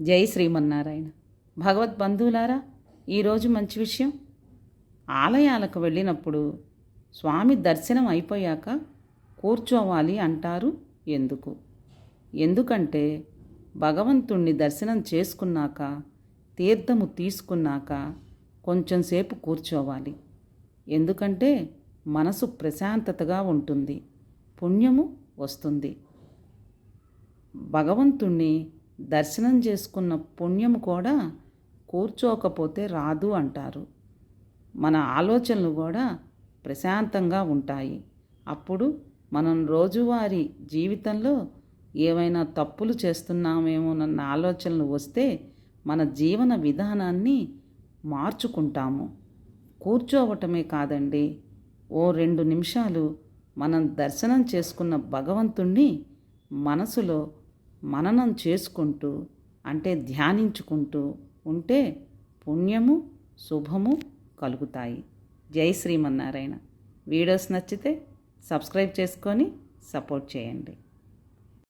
జై శ్రీమన్నారాయణ. భగవద్ బంధువులారా ఈరోజు మంచి విషయం. ఆలయాలకు వెళ్ళినప్పుడు స్వామి దర్శనం అయిపోయాక కూర్చోవాలి అంటారు ఎందుకు? ఎందుకంటే భగవంతుణ్ణి దర్శనం చేసుకున్నాక తీర్థము తీసుకున్నాక కొంచెంసేపు కూర్చోవాలి. ఎందుకంటే మనసు ప్రశాంతతగా ఉంటుంది పుణ్యము వస్తుంది. భగవంతుణ్ణి దర్శనం చేసుకున్న పుణ్యం కూడా కూర్చోకపోతే రాదు అంటారు. మన ఆలోచనలు కూడా ప్రశాంతంగా ఉంటాయి. అప్పుడు మనం రోజువారీ జీవితంలో ఏవైనా తప్పులు చేస్తున్నామేమోనన్న ఆలోచనలు వస్తే మన జీవన విధానాన్ని మార్చుకుంటాము. కూర్చోవటమే కాదండి. ఓ రెండు నిమిషాలు మనం దర్శనం చేసుకున్న భగవంతుణ్ణి మనసులో మననం చేసుకుంటూ అంటే ధ్యానించుకుంటూ ఉంటే పుణ్యము శుభము కలుగుతాయి. జై శ్రీమన్నారాయణ. వీడియోస్ నచ్చితే సబ్స్క్రైబ్ చేసుకొని సపోర్ట్ చేయండి.